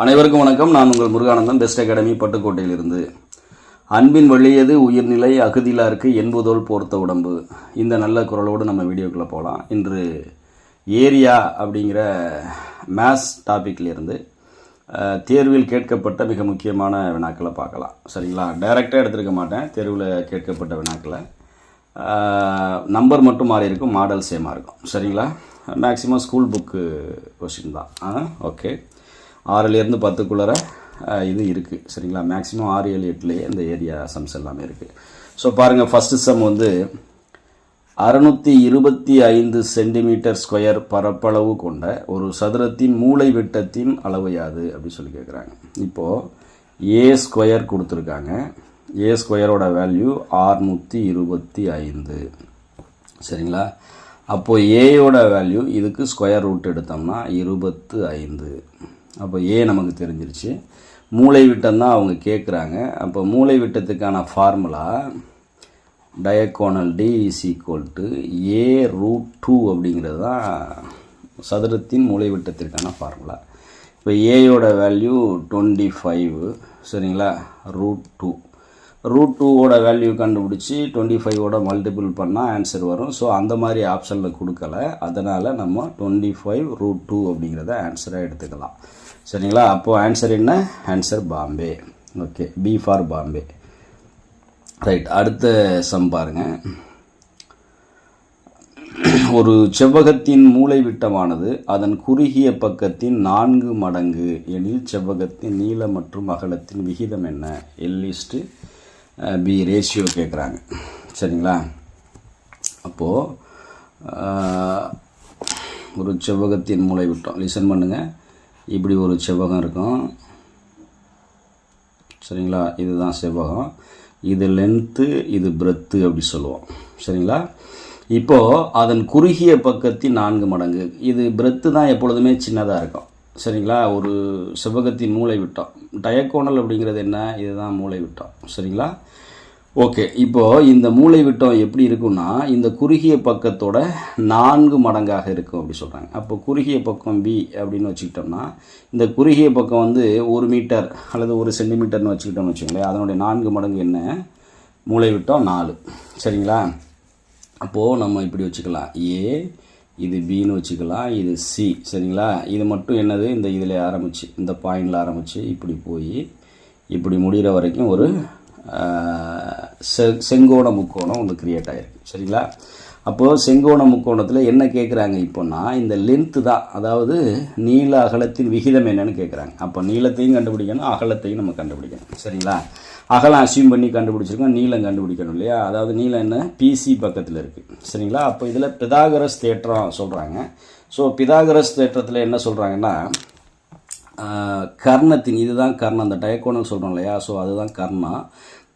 அனைவருக்கும் வணக்கம். நான் உங்கள் முருகானந்தம் பெஸ்ட் அகாடமி பட்டுக்கோட்டையிலிருந்து. அன்பின் வழியது உயிர்நிலை அகுதிலாருக்கு என்பதோல் போர்த்த உடம்பு. இந்த நல்ல குரலோடு நம்ம வீடியோக்குள்ளே போகலாம் இன்று ஏரியா அப்படிங்கிற மேத்ஸ் டாப்பிக்லேருந்து தேர்வில் கேட்கப்பட்ட மிக முக்கியமான வினாக்களை பார்க்கலாம். சரிங்களா? டைரெக்டாக எடுத்துருக்க மாட்டேன். தேர்வில் கேட்கப்பட்ட வினாக்களை. நம்பர் மட்டும் மாறி இருக்கும் மாடல் சேமாக இருக்கும். சரிங்களா? மேக்ஸிமம் ஸ்கூல் புக்கு கொஷின் தான். ஓகே ஆறுலேருந்து பத்துக்குள்ளே இது இருக்குது சரிங்களா? மேக்ஸிமம் ஆறு ஏழு எட்டுலேயே இந்த ஏரியா சம்ஸ் எல்லாமே இருக்குது ஸோ பாருங்கள் ஃபஸ்ட்டு சம் வந்து அறுநூற்றி இருபத்தி ஐந்து சென்டிமீட்டர் ஸ்கொயர் பரப்பளவு கொண்ட ஒரு சதுரத்தின் மூளை விட்டத்தின் அளவு யாது? அப்படின்னு சொல்லி கேட்குறாங்க இப்போது ஏ ஸ்கொயர் கொடுத்துருக்காங்க. ஏ ஸ்கொயரோட வேல்யூ ஆறுநூற்றி இருபத்தி ஐந்து. சரிங்களா? அப்போது ஏயோட வேல்யூ இதுக்கு ஸ்கொயர் ரூட் எடுத்தோம்னா இருபத்து ஐந்து. அப்போ ஏ நமக்கு தெரிஞ்சிருச்சு. மூளை விட்டம் தான் அவங்க கேட்குறாங்க அப்போ மூளை விட்டத்துக்கான formula diagonal D is equal to A root two அப்படிங்கிறது தான் சதுரத்தின் மூளை விட்டத்திற்கான ஃபார்முலா இப்போ ஏயோட வேல்யூ டுவெண்ட்டி ஃபைவ் சரிங்களா? ரூட் டூ ரூட் டூவோட வேல்யூ கண்டுபிடிச்சி டுவெண்ட்டி ஃபைவோட மல்டிபிள் பண்ணால் ஆன்சர் வரும். ஸோ அந்த மாதிரி ஆப்ஷனில் கொடுக்கல. அதனால் நம்ம டுவெண்ட்டி ஃபைவ் ரூட் டூ அப்படிங்கிறத ஆன்சராக எடுத்துக்கலாம். சரிங்களா? அப்போது ஆன்சர் என்ன? Answer Bombay okay B for Bombay right அடுத்த சம் பாருங்க. ஒரு செவ்வகத்தின் மூளை விட்டமானது அதன் குறுகிய பக்கத்தின் நான்கு மடங்கு. எனில் செவ்வகத்தின் நீளம் மற்றும் அகலத்தின் விகிதம் என்ன? எல்லிஸ்ட்டு பி ரேஷியோ uh, கேட்குறாங்க சரிங்களா? அப்போது uh, ஒரு செவ்வகத்தின் மூளை விட்டம். லிசன் பண்ணுங்கள் இப்படி ஒரு செவ்வகம் இருக்கும். சரிங்களா? இதுதான் செவ்வகம். இது லென்த்து இது பிரெத்து அப்படி சொல்லுவோம். சரிங்களா? இப்போது அதன் குறுகிய பக்கத்தின் நான்கு மடங்கு. இது பிரெத்து தான் எப்பொழுதுமே சின்னதாக இருக்கும். சரிங்களா? ஒரு செவ்வகத்தின் மூளை விட்டம் டயக்கோனல் அப்படிங்கிறது என்ன? இதுதான் மூளை விட்டம் சரிங்களா? ஓகே இப்போது இந்த மூளை விட்டம் எப்படி இருக்குன்னா இந்த குறுகிய பக்கத்தோட நான்கு மடங்காக இருக்கும் அப்படி சொல்கிறாங்க அப்போ குறுகிய பக்கம் பி அப்படின்னு வச்சுக்கிட்டோம்னா இந்த குறுகிய பக்கம் வந்து ஒரு மீட்டர் அல்லது ஒரு சென்டிமீட்டர்னு வச்சுக்கிட்டோம்னு வச்சுக்கோங்களேன். அதனுடைய நான்கு மடங்கு என்ன? மூளை விட்டம் நாலு. சரிங்களா? அப்போது நம்ம இப்படி வச்சுக்கலாம். ஏ இது பின்னு வச்சுக்கலாம். இது சி சரிங்களா? இது மட்டும் என்னது? இந்த இதில் ஆரம்பிச்சு இந்த பாயிண்டில் ஆரம்பித்து இப்படி போய் இப்படி முடிகிற வரைக்கும் ஒரு செ செங்கோண முக்கோணம் ஒன்று க்ரியேட் ஆகிருக்கு சரிங்களா? அப்போது செங்கோண முக்கோணத்தில் என்ன கேட்குறாங்க இப்போன்னா இந்த லென்த்து தான் அதாவது நீள அகலத்தின் விகிதம் என்னன்னு கேட்குறாங்க அப்போ நீளத்தையும் கண்டுபிடிக்கணும் அகலத்தையும் நம்ம கண்டுபிடிக்கணும். சரிங்களா? அகலம் அசியூம் பண்ணி கண்டுபிடிச்சிருக்கோம் நீளம் கண்டுபிடிக்கணும் இல்லையா? அதாவது நீளம் என்ன? பிசி பக்கத்தில் இருக்குது சரிங்களா? அப்போ இதில் பிதாகரஸ் தேற்றம் சொல்கிறாங்க ஸோ பிதாகரஸ் தேற்றத்தில் என்ன சொல்கிறாங்கன்னா கர்ணத்தின் இதுதான் கர்ணம் அந்த டயக்கோனல் சொல்கிறோம் இல்லையா? ஸோ அதுதான் கர்ணா.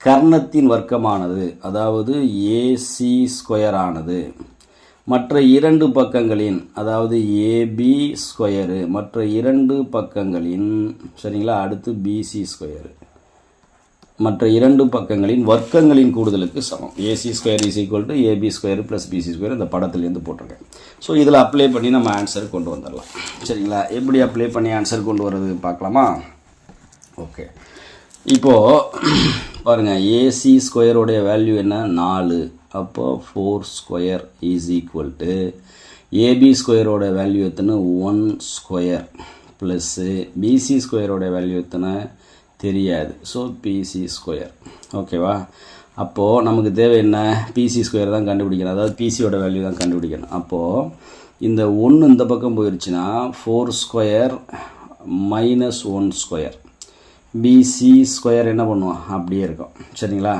கர்ணத்தின் வர்க்கமானது அதாவது ஏசி ஸ்கொயர் ஆனது. மற்ற இரண்டு பக்கங்களின் அதாவது ஏபி ஸ்கொயரு மற்ற இரண்டு பக்கங்களின் சரிங்களா? அடுத்து பிசி ஸ்கொயரு மற்ற இரண்டு பக்கங்களின் வர்க்கங்களின் கூடுதலுக்கு சமம். AC square is equal to AB square plus BC square இந்த படத்துலேருந்து போட்டிருக்கேன். ஸோ இதில் அப்ளை பண்ணி நம்ம ஆன்சர் கொண்டு வந்துடலாம். சரிங்களா? எப்படி அப்ளை பண்ணி ஆன்சர் கொண்டு வர்றது பார்க்கலாமா? ஓகே இப்போது பாருங்கள் ஏசி ஸ்கொயருடைய வேல்யூ என்ன? நாலு. அப்போது four square is equal to AB ஸ்கொயரோட வேல்யூ எத்தனை? ஒன் ஸ்கொயர் ப்ளஸ்ஸு பிசி ஸ்கொயரோட வேல்யூ எத்தனை? தெரியாது. ஸோ பிசி ஸ்கொயர் ஓகேவா அப்போது நமக்கு தேவை என்ன? பிசி ஸ்கொயர் தான் கண்டுபிடிக்கணும். அதாவது பிசியோட வேல்யூ தான் கண்டுபிடிக்கணும். அப்போது இந்த ஒன்று இந்த பக்கம் போயிடுச்சுன்னா four square minus one square BC square என்ன பண்ணுவோம் அப்படியே இருக்கும். சரிங்களா?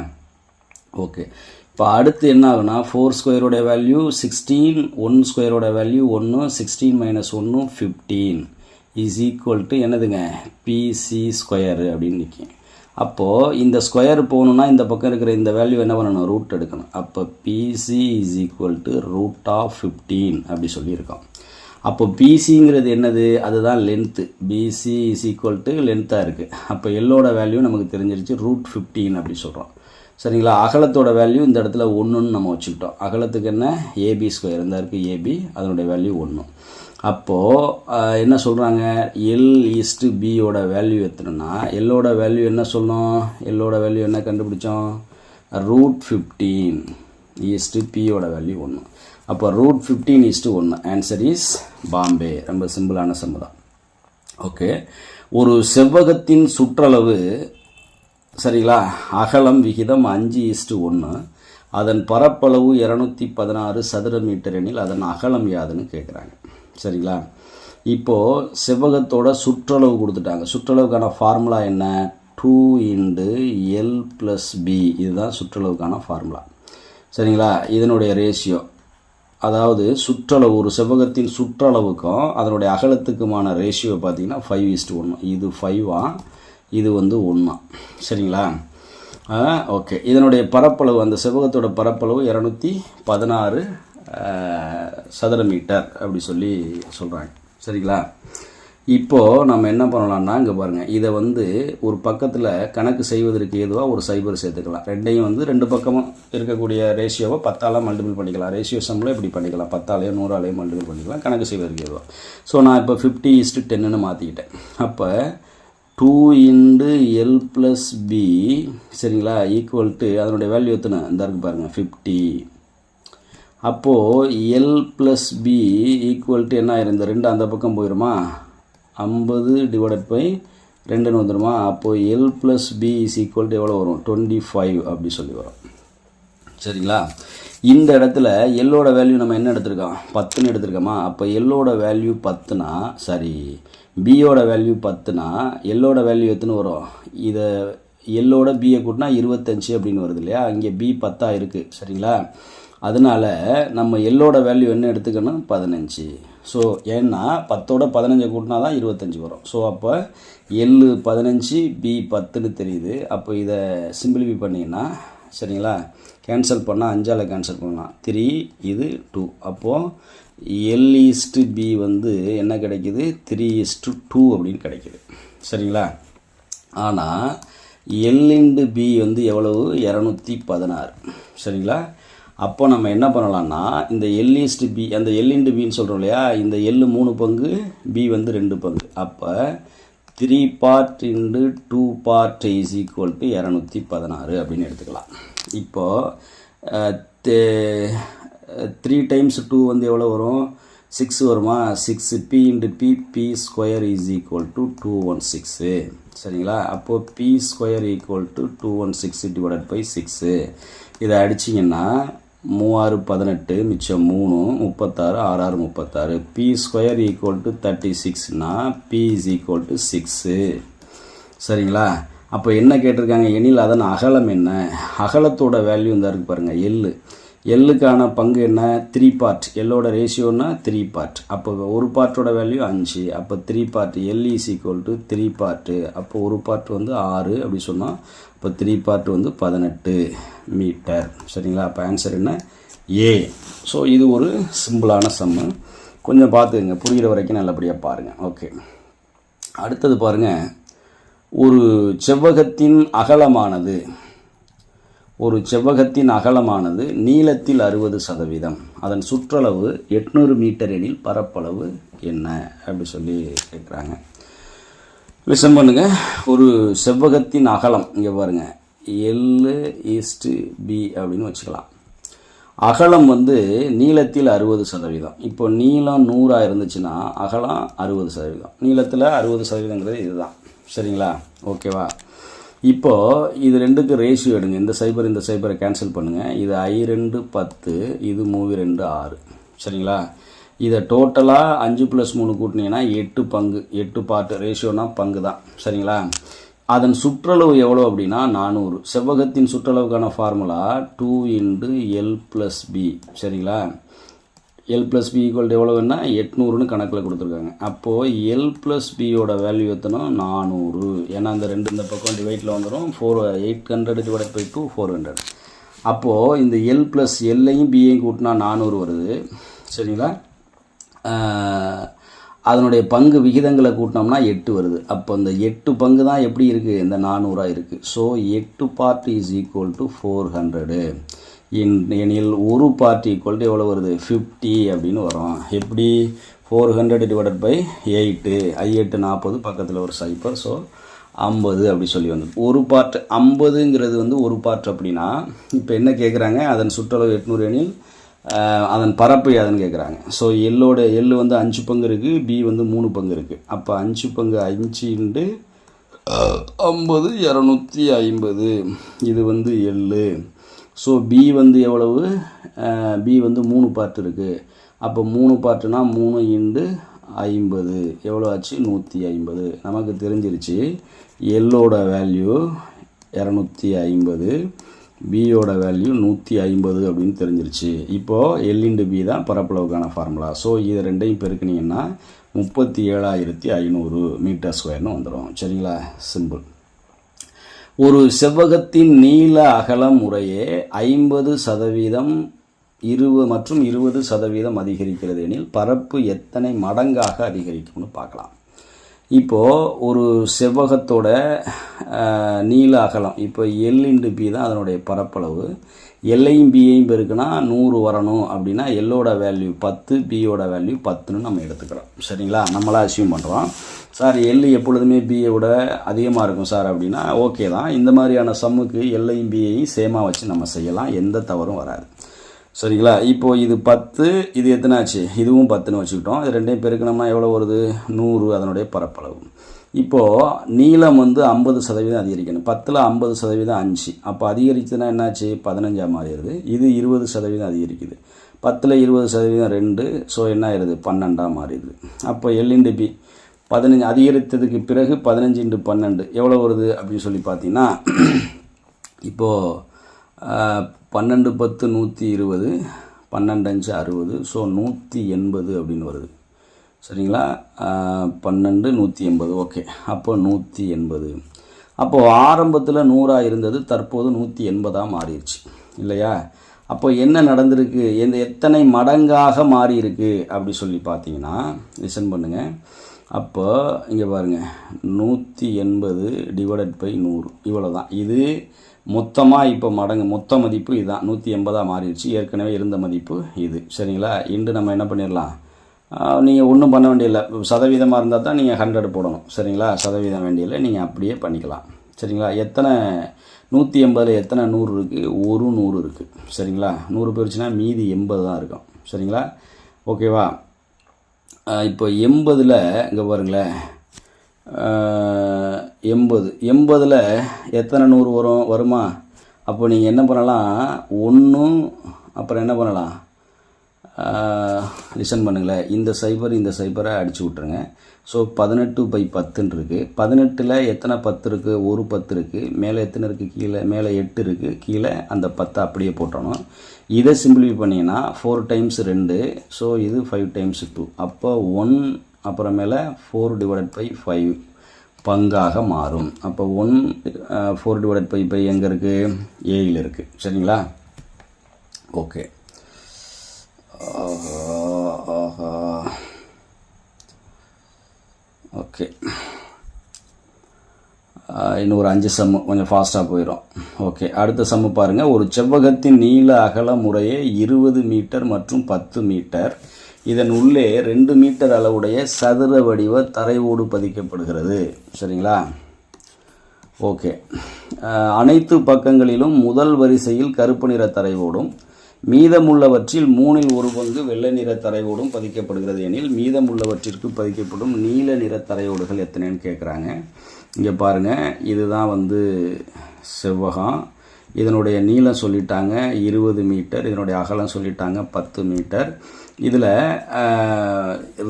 ஓகே இப்போ அடுத்து என்ன ஆகுனா ஃபோர் ஸ்கொயரோட வேல்யூ சிக்ஸ்டீன் ஒன் ஸ்கொயரோட வேல்யூ ஒன்று சிக்ஸ்டீன் மைனஸ் ஒன்று ஃபிஃப்டீன் இஸ் ஈக்குவல் டு என்னதுங்க? பிசி ஸ்கொயரு அப்படின்னு நிற்கும் அப்போது இந்த ஸ்கொயர் போகணுன்னா இந்த பக்கம் இருக்கிற இந்த வேல்யூ என்ன பண்ணணும்? ரூட் எடுக்கணும். அப்போ BC is equal to root of fifteen அப்படி சொல்லியிருக்கோம். அப்போ பிசிங்கிறது என்னது? அதுதான் length BC is equal to லென்த்தாக இருக்குது அப்போ எல்லோட வேல்யூ நமக்கு தெரிஞ்சிருச்சு ரூட் ஃபிஃப்டீன் அப்படி சொல்கிறோம் சரிங்களா? அகலத்தோட வேல்யூ இந்த இடத்துல ஒன்றுன்னு நம்ம வச்சுக்கிட்டோம். அகலத்துக்கு என்ன? ஏபி ஸ்கொயர் இருந்தால் இருக்குது ஏபி அதனுடைய வேல்யூ ஒன்று அப்போது என்ன சொல்கிறாங்க எல் ஈஸ்ட்டு பியோட வேல்யூ எத்தனைன்னா எல்லோட வேல்யூ என்ன சொல்லணும்? எல்லோட வேல்யூ என்ன கண்டுபிடிச்சோம்? ரூட் ஃபிஃப்டீன் ஈஸ்ட்டு பியோட வேல்யூ ஒன்று அப்போ ரூட் ஃபிஃப்டீன் ஈஸ்ட்டு ஒன்று ஆன்சர் இஸ் பாம்பே ரொம்ப சிம்பிளான சம்மு தான் ஓகே ஒரு செவ்வகத்தின் சுற்றளவு சரிங்களா? அகலம் விகிதம் அஞ்சு ஈஸ்ட்டு ஒன்று அதன் பரப்பளவு இரநூத்தி பதினாறு சதுர மீட்டர் எனில் அதன் அகலம் யாதுன்னு கேட்குறாங்க சரிங்களா? இப்போது செவ்வகத்தோட சுற்றளவு கொடுத்துட்டாங்க. சுற்றளவுக்கான ஃபார்முலா என்ன? Two into L plus B இதுதான் சுற்றளவுக்கான ஃபார்முலா சரிங்களா? இதனுடைய ரேஷியோ அதாவது சுற்றளவு ஒரு செவ்வகத்தின் சுற்றளவுக்கும் அதனுடைய அகலத்துக்குமான ரேஷியோ பார்த்தீங்கன்னா ஃபைவ் ஈஸ்ட் ஒன்று இது ஃபைவா இது வந்து ஒன்றா சரிங்களா? ஓகே இதனுடைய பரப்பளவு அந்த செவ்வகத்தோட பரப்பளவு இரநூத்தி பதினாறு சதுர மீட்டர் அப்படி சொல்லி சொல்கிறாங்க சரிங்களா? இப்போது நம்ம என்ன பண்ணலாம்னா இங்கே பாருங்கள் இதை வந்து ஒரு பக்கத்தில் கணக்கு செய்வதற்கு ஏதுவாக ஒரு சைபர் சேர்த்துக்கலாம். ரெண்டையும் வந்து ரெண்டு பக்கமும் இருக்கக்கூடிய ரேஷியோவை பத்தால மல்டிபிள் பண்ணிக்கலாம். ரேஷியோ சம்மில் இப்படி பண்ணிக்கலாம். பத்தாலேயோ நூறாலேயோ மல்டிபிள் பண்ணிக்கலாம். கணக்கு செய்வதற்கு ஏதுவாக ஸோ நான் இப்போ ஃபிஃப்டி இஸ்ட்டு டென்னுன்னு மாற்றிக்கிட்டேன் அப்போ two into L plus B சரிங்களா? ஈக்குவல் டு அதனுடைய வேல்யூ எத்தனை? இந்த இருக்கு பாருங்கள் ஃபிஃப்டி அப்போது L plus B equal to என்ன ஆயிரும்? இந்த ரெண்டு அந்த பக்கம் போயிடுமா ஐம்பது டிவைடட் பை ரெண்டுன்னு வந்துடுமா அப்போது L plus B is equal to எவ்வளோ வரும்? டுவெண்ட்டி ஃபைவ் அப்படி சொல்லி வரும். சரிங்களா? இந்த இடத்துல எல்லோட வேல்யூ நம்ம என்ன எடுத்திருக்கோம்? பத்துன்னு எடுத்திருக்கோமா? அப்போ எல்லோட வேல்யூ பத்துனா சரி பியோட வேல்யூ பத்துனா எல்லோட வேல்யூ எத்தனை வரும்? இதை எல்லோட பியை கூட்டினா இருபத்தஞ்சி அப்படின்னு வருது இல்லையா? இங்கே பி பத்தாக இருக்குது சரிங்களா? அதனால் நம்ம எல்லோட வேல்யூ என்ன எடுத்துக்கணும்? பதினஞ்சு. ஸோ ஏன்னா பத்தோட பதினஞ்சை கூட்டினா தான் இருபத்தஞ்சி வரும். ஸோ அப்போ எள்ளு பதினஞ்சு பி பத்துன்னு தெரியுது. அப்போ இதை சிம்பிளிஃபை பண்ணிங்கன்னா சரிங்களா? கேன்சல் பண்ணால் அஞ்சால் கேன்சல் பண்ணலாம். த்ரீ இது டூ அப்போது எல் ஈஸ்ட்டு பி வந்து என்ன கிடைக்குது? த்ரீ ஈஸ்ட்டு டூ அப்படின்னு கிடைக்குது. சரிங்களா? ஆனால் எல் இன்டு பி வந்து எவ்வளவு? இரநூத்தி பதினாறு. சரிங்களா? அப்போ நம்ம என்ன பண்ணலாம்னா இந்த எல் பி அந்த எல் இன்டு பின்னு சொல்கிறோம் இல்லையா இந்த எல் மூணு பங்கு பி வந்து ரெண்டு பங்கு. அப்போ three part into two part is equal to இரநூத்தி பதினாறு அப்படின்னு எடுத்துக்கலாம். இப்போது த்ரீ டைம்ஸ் டூ வந்து எவ்வளோ வரும்? சிக்ஸ் வருமா? Six B into B B square is equal to two one six சரிங்களா? அப்போது B square equal to two one six divide by six இதை அடிச்சிங்கன்னா மூவாறு பதினெட்டு மிச்சம் மூணு முப்பத்தாறு ஆறாறு முப்பத்தாறு. B square equal to thirty சிக்ஸ்னா B is equal to six சரிங்களா? அப்போ என்ன கேட்டிருக்காங்க? எனில் அதன் அகலம் என்ன? அகலத்தோட வேல்யூ இந்த இருக்கு பாருங்கள் எள்ளு எள்ளுக்கான பங்கு என்ன? த்ரீ பார்ட் எல்லோட ரேஷியோனா த்ரீ பார்ட் அப்போ ஒரு பார்ட்டோட வேல்யூ அஞ்சு. அப்போ three part L is equal to three part அப்போ ஒரு பார்ட் வந்து ஆறு அப்படி சொன்னால் இப்போ த்ரீ பார்ட் வந்து பதினெட்டு மீட்டர் சரிங்களா? அப்போ ஆன்சர் என்ன? ஏ ஸோ இது ஒரு சிம்பிளான சம்மு கொஞ்சம் பார்த்துக்குங்க. புரிகிற வரைக்கும் நல்லபடியாக பாருங்கள் ஓகே அடுத்தது பாருங்கள் ஒரு செவ்வகத்தின் அகலமானது. ஒரு செவ்வகத்தின் அகலமானது நீளத்தில் அறுபது சதவீதம். அதன் சுற்றளவு எட்நூறு மீட்டர் எனில் பரப்பளவு என்ன? அப்படி சொல்லி கேட்குறாங்க லிசன் பண்ணுங்க. ஒரு செவ்வகத்தின் அகலம் இங்கே பாருங்க. எல்லு ஈஸ்ட்டு பி அப்படின்னு வச்சுக்கலாம். அகலம் வந்து நீளத்தில் அறுபது சதவீதம். இப்போ நீளம் நூறாக இருந்துச்சுன்னா அகலம் அறுபது சதவீதம். நீளத்தில் அறுபது சதவீதங்கிறது இதுதான். சரிங்களா? ஓகேவா இப்போது இது ரெண்டுக்கு ரேஷியோ எடுங்க. இந்த சைபர் இந்த சைபரை கேன்சல் பண்ணுங்கள் இது ஐ ரெண்டு பத்து இது மூவி ரெண்டு ஆறு. சரிங்களா? இதை டோட்டலாக அஞ்சு ப்ளஸ் மூணு கூட்டினீங்கன்னா எட்டு பங்கு. எட்டு பார்ட்டு ரேஷியோனா பங்கு தான். சரிங்களா? அதன் சுற்றளவு எவ்வளோ அப்படின்னா நானூறு. செவ்வகத்தின் சுற்றளவுக்கான formula two into L plus B சரிங்களா? எல் ப்ளஸ் பி ஈக்குவல் எவ்வளோன்னா எட்நூறுன்னு கணக்கில் கொடுத்துருக்காங்க. அப்போது எல் ப்ளஸ் பியோட வேல்யூ எத்தனை? நானூறு. ஏன்னா அந்த ரெண்டு இந்த பக்கம் டிவைட்டில் வந்துடும் four eight hundred divide by two four hundred அப்போது இந்த எல் ப்ளஸ் எல்லையும் பியையும் கூட்டினா நானூறு வருது. சரிங்களா? அதனுடைய பங்கு விகிதங்களை கூட்டினோம்னா எட்டு வருது. அப்போ இந்த எட்டு பங்கு தான் எப்படி இருக்குது இந்த நானூறாக இருக்குது ஸோ எட்டு part is equal to four hundred எனில் ஒரு பார்ட் ஈக்குவல் டு எவ்வளோ வருது? ஃபிஃப்டி அப்படின்னு வரும். எப்படி? Four hundred divided by eight ஐ எட்டு நாற்பது பக்கத்தில் ஒரு சைப்பர் ஸோ ஐம்பது அப்படி சொல்லி வந்தது. ஒரு பார்ட் ஐம்பதுங்கிறது வந்து ஒரு பார்ட் அப்படின்னா இப்போ என்ன கேட்குறாங்க அதன் சுற்றளவு எட்நூறு எனில் அதன் பரப்பு யாதுன்னு கேட்குறாங்க ஸோ எல்லோட எள்ளு வந்து அஞ்சு பங்கு இருக்குது பி வந்து மூணு பங்கு இருக்குது அப்போ அஞ்சு பங்கு அஞ்சு ஐம்பது இரநூத்தி ஐம்பது. இது வந்து எள்ளு ஸோ பி வந்து எவ்வளவு? பி வந்து மூணு பார்ட் இருக்குது அப்போ மூணு பார்ட்டுனா மூணு இண்டு ஐம்பது. எவ்வளோ ஆச்சு? நூற்றி ஐம்பது. நமக்கு தெரிஞ்சிருச்சு. எல்லோட வேல்யூ இரநூத்தி ஐம்பது. பியோட வேல்யூ நூற்றி ஐம்பது அப்படின்னு தெரிஞ்சிருச்சு. இப்போது எல் இண்டு பி தான் பரப்பளவுக்கான ஃபார்முலா ஸோ இது ரெண்டையும் பெருக்கினீங்கன்னா முப்பத்தி ஏழாயிரத்தி ஐநூறு மீட்டர் ஸ்கொயர்னு வந்துடும் சரிங்களா? சிம்பிள் ஒரு செவ்வகத்தின் நீள அகலம் முறையே ஐம்பது சதவீதம் இருபது மற்றும் இருபது சதவீதம் அதிகரிக்கிறது எனில் பரப்பு எத்தனை மடங்காக அதிகரிக்கும்னு பார்க்கலாம். இப்போது ஒரு செவ்வகத்தோட நீள அகலம் இப்போ எல் இன்டு பி தான் அதனுடைய பரப்பளவு. எல்லையும் பியையும் பெருக்குனா நூறு வரணும் அப்படின்னா எல்லோட வேல்யூ பத்து பியோட வேல்யூ பத்துன்னு நம்ம எடுத்துக்கிறோம். சரிங்களா? நம்மளா அசியூம் பண்ணுறோம் சார் எல் எப்பொழுதுமே பியை விட அதிகமாக இருக்கும் சார் அப்படின்னா ஓகே தான். இந்த மாதிரியான சம்முக்கு எல்லையும் பியையும் சேமாக வச்சு நம்ம செய்யலாம். எந்த தவறும் வராது. சரிங்களா? இப்போது இது பத்து இது எத்தனை ஆச்சு இதுவும் பத்துன்னு வச்சுக்கிட்டோம். இது ரெண்டையும் பெருக்கணும்னா எவ்வளோ வருது? நூறு அதனுடைய பரப்பளவு. இப்போது நீளம் வந்து ஐம்பது சதவீதம் அதிகரிக்கணும். பத்தில் ஐம்பது சதவீதம் அஞ்சு. அப்போ அதிகரிச்சுன்னா என்னாச்சு? பதினஞ்சா மாறிடுது. இது இருபது சதவீதம் அதிகரிக்குது. பத்தில் இருபது சதவீதம் ரெண்டு. ஸோ என்ன ஆயிடுது? பன்னெண்டாக மாறிடுது. அப்போ எல்இண்டிபி பி பதினஞ்சு அதிகரித்ததுக்கு பிறகு பதினஞ்சு இன்ட்டு பன்னெண்டு. எவ்வளோ வருது? அப்படின்னு சொல்லி பார்த்தீங்கன்னா இப்போது பன்னெண்டு பத்து நூற்றி இருபது பன்னெண்டு அஞ்சு அறுபது. ஸோ நூற்றி எண்பது அப்படின்னு வருது. சரிங்களா? பன்னெண்டு நூற்றி எண்பது. ஓகே. அப்போ நூற்றி எண்பது. அப்போது ஆரம்பத்தில் நூறாக இருந்தது தற்போது நூற்றி எண்பதாக மாறிடுச்சு. இல்லையா? அப்போ என்ன நடந்திருக்கு? எந்த எத்தனை மடங்காக மாறி இருக்கு அப்படி சொல்லி பார்த்தீங்கன்னா லிசன் பண்ணுங்கள் அப்போ இங்கே பாருங்கள் நூற்றி எண்பது டிவைடட் பை நூறு. இவ்வளோ தான் இது மொத்தமாக இப்போ மடங்கு மொத்த மதிப்பு இதுதான் நூற்றி எண்பதாக மாறிடுச்சு. ஏற்கனவே இருந்த மதிப்பு இது. சரிங்களா? இன்று நம்ம என்ன பண்ணிடலாம்? நீங்கள் ஒன்றும் பண்ண வேண்டியதில்லை. சதவீதமாக இருந்தால் தான் நீங்கள் ஹண்ட்ரட் போடணும். சரிங்களா? சதவீதம் வேண்டியதில்லை. நீங்கள் அப்படியே பண்ணிக்கலாம். சரிங்களா? எத்தனை நூற்றி எண்பதில் எத்தனை நூறு இருக்குது ஒரு நூறு இருக்குது சரிங்களா? நூறு போயிடுச்சுன்னா மீதி எண்பது தான் இருக்கும். சரிங்களா? ஓகேவா? இப்போ எண்பதில் இங்கே பாருங்களேன். எண்பது. எண்பதில் எத்தனை நூறு வரும் வருமா? அப்போ நீங்கள் என்ன பண்ணலாம்? ஒன்றும் அப்புறம் என்ன பண்ணலாம்? லிசன் பண்ணுங்களேன். இந்த சைபர் இந்த சைபரை அடிச்சு விட்ருங்க ஸோ பதினெட்டு பை பத்துன்னு இருக்குது பதினெட்டில் எத்தனை பத்து இருக்குது ஒரு பத்து இருக்குது மேலே எத்தனை இருக்குது கீழே மேலே எட்டு இருக்குது கீழே அந்த பத்தை அப்படியே போட்டணும். இதை சிம்பிளிஃபை பண்ணிங்கன்னா ஃபோர் டைம்ஸ் ரெண்டு. ஸோ இது ஃபைவ் டைம்ஸ் டூ அப்போ ஒன் அப்புறமேல ஃபோர் டிவைடட் பை ஃபைவ் பங்காக மாறும். அப்போ one four divided by pi எங்கே இருக்குது ஏயில் இருக்குது சரிங்களா? ஓகே ஆஹா ஆஹா. ஓகே இன்னும் ஒரு அஞ்சு சம்மு கொஞ்சம் ஃபாஸ்ட்டாக போயிடும் ஓகே அடுத்த சம்மு பாருங்கள் ஒரு செவ்வகத்தின் நீள அகல முறையே இருபது மீட்டர் மற்றும் பத்து மீட்டர். இதன் உள்ளே ரெண்டு மீட்டர் அளவுடைய சதுர வடிவ தரைவோடு பதிக்கப்படுகிறது. சரிங்களா? ஓகே அனைத்து பக்கங்களிலும் முதல் வரிசையில் கருப்பு நிற தரைவோடும் மீதமுள்ளவற்றில் மூணில் ஒரு பங்கு வெள்ளை நிற தரையோடும் பதிக்கப்படுகிறது. எனில் மீதமுள்ளவற்றிற்கு பதிக்கப்படும் நீல நிற தரையோடுகள் எத்தனைன்னு கேட்குறாங்க இங்கே பாருங்கள் இதுதான் வந்து செவ்வகம் இதனுடைய நீளம் சொல்லிட்டாங்க இருபது மீட்டர் இதனுடைய அகலம் சொல்லிட்டாங்க பத்து மீட்டர். இதில்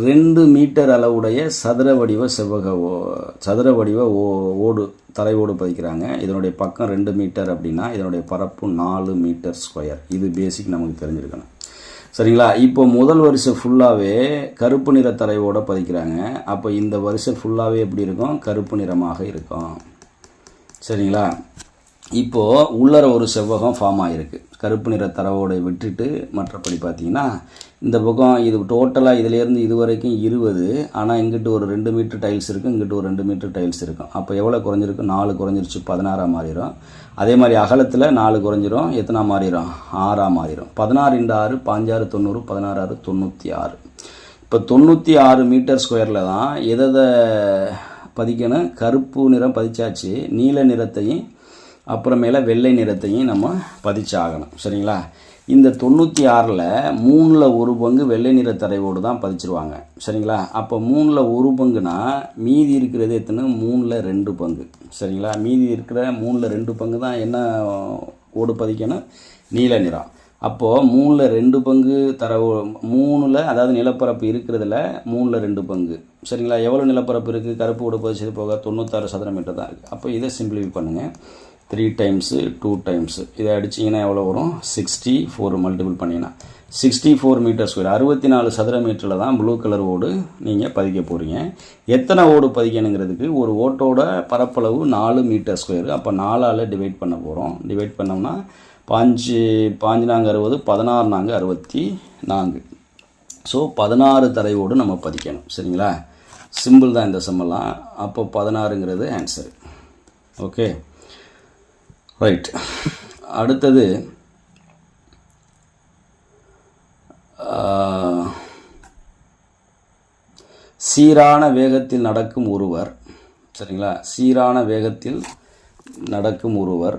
ரெண்டு மீட்டர் அளவுடைய சதுர வடிவ செவ்வக ஓ- சதுர வடிவ ஓ ஓடு தலைவோடு பதிக்கிறாங்க. இதனுடைய பக்கம் ரெண்டு மீட்டர் அப்படின்னா இதனுடைய பரப்பு நாலு மீட்டர் ஸ்கொயர். இது பேசிக் நமக்கு தெரிஞ்சிருக்கணும். சரிங்களா? இப்போ முதல் வரிசை ஃபுல்லாகவே கருப்பு நிற தலைவோடு பதிக்கிறாங்க. அப்போ இந்த வரிசை ஃபுல்லாகவே எப்படி இருக்கும்? கருப்பு நிறமாக இருக்கும். சரிங்களா? இப்போது உள்ளர ஒரு செவ்வகம் ஃபார்ம் ஆகிருக்கு கருப்பு நிற தரவோடு விட்டுட்டு மற்றபடி பார்த்தீங்கன்னா இந்த பக்கம் இது டோட்டலாக இதுலேருந்து இது வரைக்கும் இருபது ஆனால் இங்கிட்டு ஒரு ரெண்டு மீட்டர் டைல்ஸ் இருக்கும் இங்கிட்டு ஒரு ரெண்டு மீட்டர் டைல்ஸ் இருக்கும் அப்போ எவ்வளோ குறைஞ்சிருக்கு? நாலு குறைஞ்சிருச்சு பதினாறாக மாறிடும் அதே மாதிரி அகலத்தில் நாலு குறைஞ்சிரும் எத்தனா மாறிடும் ஆறாக மாறிடும் பதினாறு இண்டு ஆறு பாஞ்சாறு தொண்ணூறு பதினாறு ஆறு தொண்ணூற்றி ஆறு. இப்போ தொண்ணூற்றி ஆறு மீட்டர் ஸ்கொயரில் தான் எதை எதை பதிக்கணும்? கருப்பு நிறம் பதிச்சாச்சு நீல நிறத்தையும் அப்புறமேல வெள்ளை நிறத்தையும் நம்ம பதிச்சாகணும். சரிங்களா? இந்த தொண்ணூற்றி ஆறில் மூணில் ஒரு பங்கு வெள்ளை நிற தரைவோடு தான் பதிச்சிருவாங்க. சரிங்களா? அப்போ மூணில் ஒரு பங்குனா மீதி இருக்கிறது எத்தனை? மூணில் ரெண்டு பங்கு. சரிங்களா? மீதி இருக்கிற மூணில் ரெண்டு பங்கு தான் என்ன ஓடு பதிக்கணும்? நீல நிறம் அப்போது மூணில் ரெண்டு பங்கு தர மூணில் அதாவது நிலப்பரப்பு இருக்கிறதுல மூணில் ரெண்டு பங்கு. சரிங்களா? எவ்வளோ நிலப்பரப்பு இருக்குது கருப்பு ஓடு பதிச்சது போக தொண்ணூத்தாறு சதுர மீட்டர் தான் இருக்குது அப்போ இதை சிம்பிளிஃபை பண்ணுங்கள் த்ரீ டைம்ஸு டூ டைம்ஸு இதை அடிச்சிங்கன்னா எவ்வளோ வரும்? சிக்ஸ்டி ஃபோர் மல்டிபிள் பண்ணிங்கன்னா சிக்ஸ்டி ஃபோர் மீட்டர் ஸ்கொயர் அறுபத்தி நாலு சதுர மீட்டரில் தான் ப்ளூ கலர் ஓடு நீங்கள் பதிக்க போகிறீங்க எத்தனை ஓடு பதிக்கணுங்கிறதுக்கு ஒரு ஓட்டோட பரப்பளவு நாலு மீட்டர் ஸ்கொயர் அப்போ நாலால் டிவைட் பண்ண போகிறோம் டிவைட் பண்ணோம்னா பாஞ்சு பாஞ்சு நாங்கள் அறுபது பதினாறு நாங்கள் அறுபத்தி நான்கு. ஸோ பதினாறு தரையோடு நம்ம பதிக்கணும். சரிங்களா? சிம்பிள் தான் இந்த செம்மெல்லாம் அப்போ பதினாறுங்கிறது ஆன்சர் ஓகே ரைட் அடுத்தது சீரான வேகத்தில் நடக்கும் ஒருவர் சரிங்களா? சீரான வேகத்தில் நடக்கும் ஒருவர்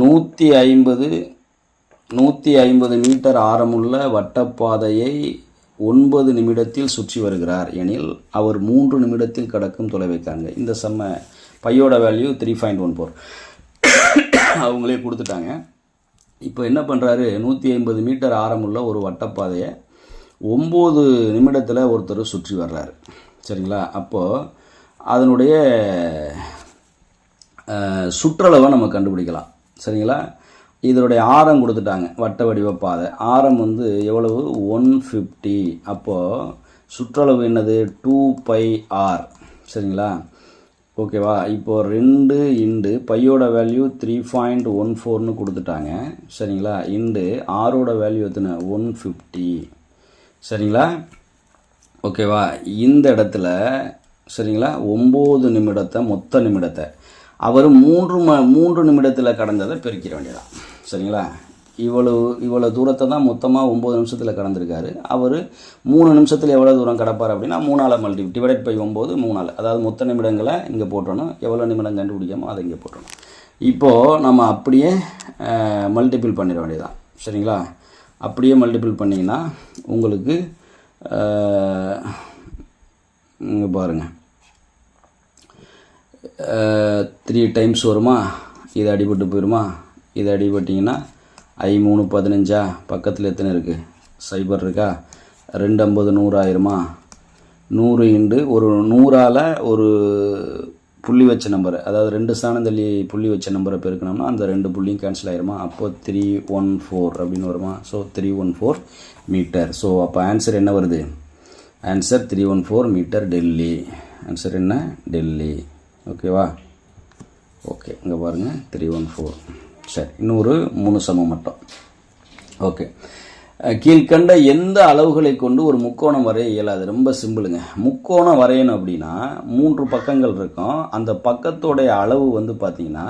நூற்றி ஐம்பது நூற்றி ஐம்பது மீட்டர் ஆரமுள்ள வட்டப்பாதையை ஒன்பது நிமிடத்தில் சுற்றி வருகிறார். எனில் அவர் மூன்று நிமிடத்தில் கடக்கும் தொலைவைக்காங்க இந்த செம்ம பையோட value three point one four அவங்களே கொடுத்துட்டாங்க. இப்போ என்ன பண்ணுறாரு நூற்றி ஐம்பது மீட்டர் ஆரமுள்ள ஒரு வட்டப்பாதையை ஒம்பது நிமிடத்தில் ஒருத்தர் சுற்றி வர்றாரு. சரிங்களா? அப்போது அதனுடைய சுற்றளவை நம்ம கண்டுபிடிக்கலாம். சரிங்களா? இதனுடைய ஆரம் கொடுத்துட்டாங்க வட்ட வடிவ பாதை. ஆரம் வந்து எவ்வளவு? ஒன் ஃபிஃப்டி அப்போது சுற்றளவு என்னது? டூ பை ஆர் சரிங்களா? ஓகேவா? இப்போ ரெண்டு இண்டு பையோட வேல்யூ த்ரீ பாயிண்ட் ஒன் ஃபோர்னு கொடுத்துட்டாங்க. சரிங்களா? இண்டு ஆரோட வேல்யூ எத்தனை? ஒன் ஃபிஃப்டி சரிங்களா? ஓகேவா? இந்த இடத்துல சரிங்களா? ஒம்பது நிமிடத்தை மொத்த நிமிடத்தை. அவர் மூன்று ம மூன்று நிமிடத்தில் கடந்ததை பெருக்கிற வேண்டியதான் சரிங்களா? இவ்வளவு இவ்வளோ தூரத்தை தான் மொத்தமாக ஒம்பது நிமிஷத்தில் கடந்திருக்காரு. அவர் மூணு நிமிஷத்தில் எவ்வளோ தூரம் கடப்பார் அப்படின்னா மூணால் மல்டி டிவைடட் பை ஒம்பது மூணால். அதாவது மொத்த நிமிடங்களை இங்கே போட்டணும். எவ்வளோ நிமிடம் கண்டுபிடிக்காமோ அதை இங்கே போட்டணும். இப்போது நம்ம அப்படியே மல்டிபிள் பண்ணிட வேண்டியதான் சரிங்களா? அப்படியே மல்டிபிள் பண்ணிங்கன்னா உங்களுக்கு இங்கே பாருங்கள் த்ரீ டைம்ஸ் வருமா? இது அடிபட்டு போயிடுமா இது அடிபட்டிங்கன்னா ஐ மூணு பதினஞ்சா? பக்கத்தில் எத்தனை இருக்குது சைபர் இருக்கா? ரெண்டு ஐம்பது நூறாயிரமா நூறு இண்டு ஒரு நூறால் ஒரு புள்ளி வச்ச நம்பர். அதாவது ரெண்டு ஸ்தானம் தள்ளி புள்ளி வச்ச நம்பரை பெருக்கணும்னா அந்த ரெண்டு புள்ளியும் கேன்சல் ஆயிருமா? அப்போ த்ரீ ஒன் ஃபோர் அப்படின்னு வருமா? So three one four metre so அப்போ ஆன்சர் என்ன வருது? Answer three one four metre Delhi answer என்ன? டெல்லி ஓகேவா ஓகே இங்கே பாருங்கள் த்ரீ ஒன் ஃபோர் சரி இன்னொரு மூணு சமம் மட்டும். ஓகே கீழ்கண்ட கீழ்க்கண்ட எந்த அளவுகளை கொண்டு ஒரு முக்கோணம் வரைய இயலாது? ரொம்ப சிம்பிளுங்க. முக்கோணம் வரையணும் அப்படின்னா மூன்று பக்கங்கள் இருக்கும். அந்த பக்கத்தோடைய அளவு வந்து பார்த்திங்கன்னா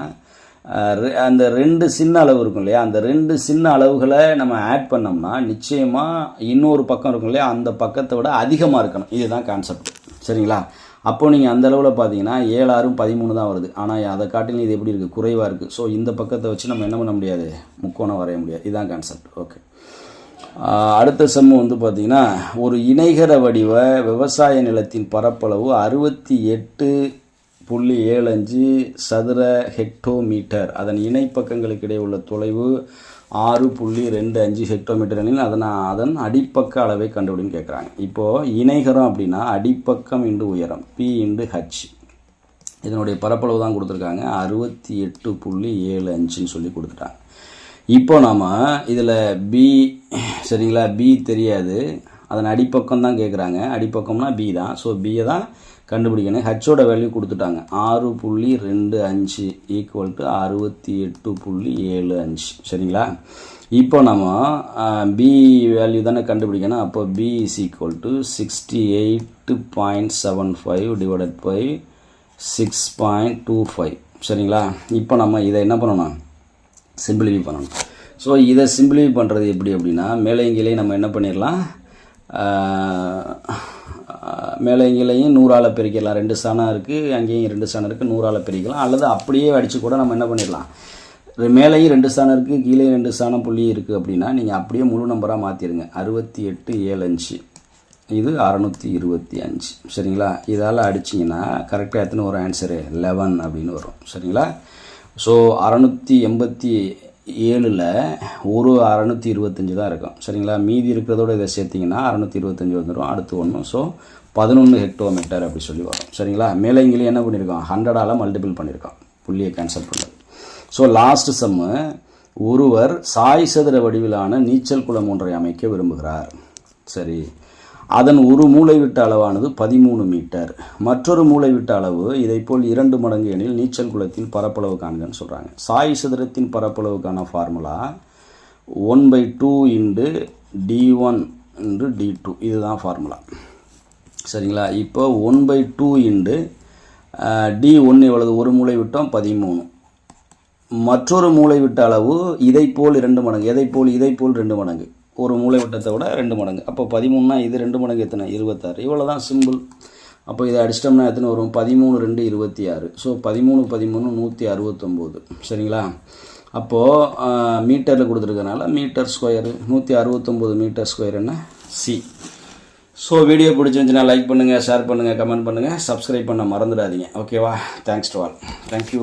ரெ- அந்த ரெண்டு சின்ன அளவு இருக்கும் இல்லையா? அந்த ரெண்டு சின்ன அளவுகளை நம்ம ஆட் பண்ணோம்னா நிச்சயமாக இன்னொரு பக்கம் இருக்கும் இல்லையா? அந்த பக்கத்தை விட அதிகமாக இருக்கணும். இதுதான் கான்செப்ட் சரிங்களா? அப்போது நீங்கள் அந்த அளவில் பார்த்தீங்கன்னா ஏழாறும் பதிமூணு தான் வருது. ஆனால் அதை காட்டிலும் இது எப்படி இருக்குது குறைவாக இருக்குது ஸோ இந்த பக்கத்தை வச்சு நம்ம என்ன பண்ண முடியாது? முக்கோணம் வரைய முடியாது. இதுதான் கான்செப்ட் ஓகே அடுத்த செம்மு வந்து பார்த்திங்கன்னா ஒரு இணைகர வடிவ விவசாய நிலத்தின் பரப்பளவு அறுபத்தி எட்டு புள்ளி ஏழு அஞ்சு சதுர ஹெக்டோமீட்டர். அதன் இணைப்பக்கங்களுக்கு இடையே உள்ள தொலைவு ஆறு புள்ளி ரெண்டு அஞ்சு ஹெக்டோமீட்டர் எனில் அதன் அதன் அடிப்பக்க அளவை கண்டுபிடின்னு கேட்குறாங்க இப்போது இணைகரம் அப்படின்னா அடிப்பக்கம் இண்டு உயரம் பி இண்டு ஹச் இதனுடைய பரப்பளவு தான் கொடுத்துருக்காங்க. அறுபத்தி எட்டு புள்ளி ஏழு அஞ்சுன்னு சொல்லி கொடுத்துட்டாங்க. இப்போ நாம் இதில் பி சரிங்களா? பி தெரியாது. அதன் அடிப்பக்கம் தான் கேட்குறாங்க அடிப்பக்கம்னா பி தான். ஸோ பியை தான் கண்டுபிடிக்கணும். ஹச்சோட வேல்யூ கொடுத்துட்டாங்க. ஆறு புள்ளி ரெண்டு அஞ்சு ஈக்குவல் டு அறுபத்தி எட்டு புள்ளி ஏழு அஞ்சு. சரிங்களா? இப்போ நம்ம பி வேல்யூ தானே கண்டுபிடிக்கணும். அப்போ B is equal to sixty eight point seven five divided by six point two five சரிங்களா? இப்போ நம்ம இதை என்ன பண்ணணும்? சிம்பிளிஃபை பண்ணணும். ஸோ இதை சிம்பிளிஃபை பண்ணுறது எப்படி அப்படின்னா மேலே இங்கேயே நம்ம என்ன பண்ணிடலாம்? மேலே இங்கேயும் நூறால் பிரிக்கலாம். ரெண்டு சாணம் இருக்குது அங்கேயும் ரெண்டு சாணம் இருக்குது நூறால் பிரிக்கலாம். அல்லது அப்படியே அடித்து கூட நம்ம என்ன பண்ணிடலாம்? மேலேயும் ரெண்டு சாணம் இருக்குது கீழே ரெண்டு சாணம் புள்ளி இருக்குது அப்படின்னா நீங்கள் அப்படியே முழு நம்பராக மாற்றிடுங்க அறுபத்தி எட்டு ஏழு அஞ்சு இது அறநூற்றி இருபத்தி அஞ்சு. சரிங்களா? இதால் அடிச்சிங்கன்னா கரெக்டாக எத்தனை ஒரு ஆன்சரு லெவன் அப்படின்னு வரும். சரிங்களா? ஸோ அறநூற்றி எண்பத்தி ஏழில் ஒரு அறநூற்றி இருபத்தஞ்சு தான் இருக்கும். சரிங்களா? மீதி இருக்கிறதோட இதை சேர்த்திங்கன்னா அறநூற்றி இருபத்தஞ்சி வந்துடும் அடுத்து ஒன்று ஸோ பதினொன்று ஹெக்டோமீட்டர் அப்படி சொல்லி வரும். சரிங்களா? மேலே இங்கே என்ன பண்ணியிருக்கோம் ஹண்ட்ரடால் மல்டிபிள் பண்ணியிருக்கான். புள்ளியை கேன்சல் பண்ணது. ஸோ லாஸ்ட் சம்மு ஒருவர் சாய் சதுர வடிவிலான நீச்சல் குளம் ஒன்றை அமைக்க விரும்புகிறார். சரி. அதன் ஒரு மூளைவிட்ட அளவானது பதிமூணு மீட்டர். மற்றொரு மூளைவிட்ட அளவு இதைப்போல் இரண்டு மடங்கு எனில் நீச்சல் குளத்தின் பரப்பளவு காண்கன்னு சொல்கிறாங்க சாய் சதுரத்தின் பரப்பளவுக்கான formula one by two into D one into D two இதுதான் ஃபார்முலா சரிங்களா? இப்போ one by two into D ஒன்று எவ்வளவு ஒரு மூலை விட்டோம் பதிமூணு. மற்றொரு மூளை விட்ட அளவு இதைப்போல் இரண்டு மடங்கு எதைப்போல் இதைப்போல் ரெண்டு மடங்கு. ஒரு மூளை விட்டத்தை விட ரெண்டு மடங்கு. அப்போ பதிமூணுனா இது ரெண்டு மடங்கு எத்தனை? இருபத்தாறு. இவ்வளோ தான் சிம்பிள். அப்போ இதை அடிச்சிட்டோம்னா எத்தனை வரும்? பதிமூணு ரெண்டு இருபத்தி ஆறு. ஸோ பதிமூணு பதிமூணு நூற்றி அறுபத்தொம்போது. சரிங்களா? அப்போது மீட்டரில் கொடுத்துருக்கனால மீட்டர் ஸ்கொயரு நூற்றி அறுபத்தொம்போது மீட்டர் ஸ்கொயர் என்ன? சி. ஸோ வீடியோ பிடிச்சிருந்துச்சுன்னா லைக் பண்ணுங்கள் ஷேர் பண்ணுங்கள் கமெண்ட் பண்ணுங்கள் சப்ஸ்கிரைப் பண்ண மறந்துடாதீங்க. ஓகேவா தேங்க்ஸ் டு ஆல் தேங்க்யூ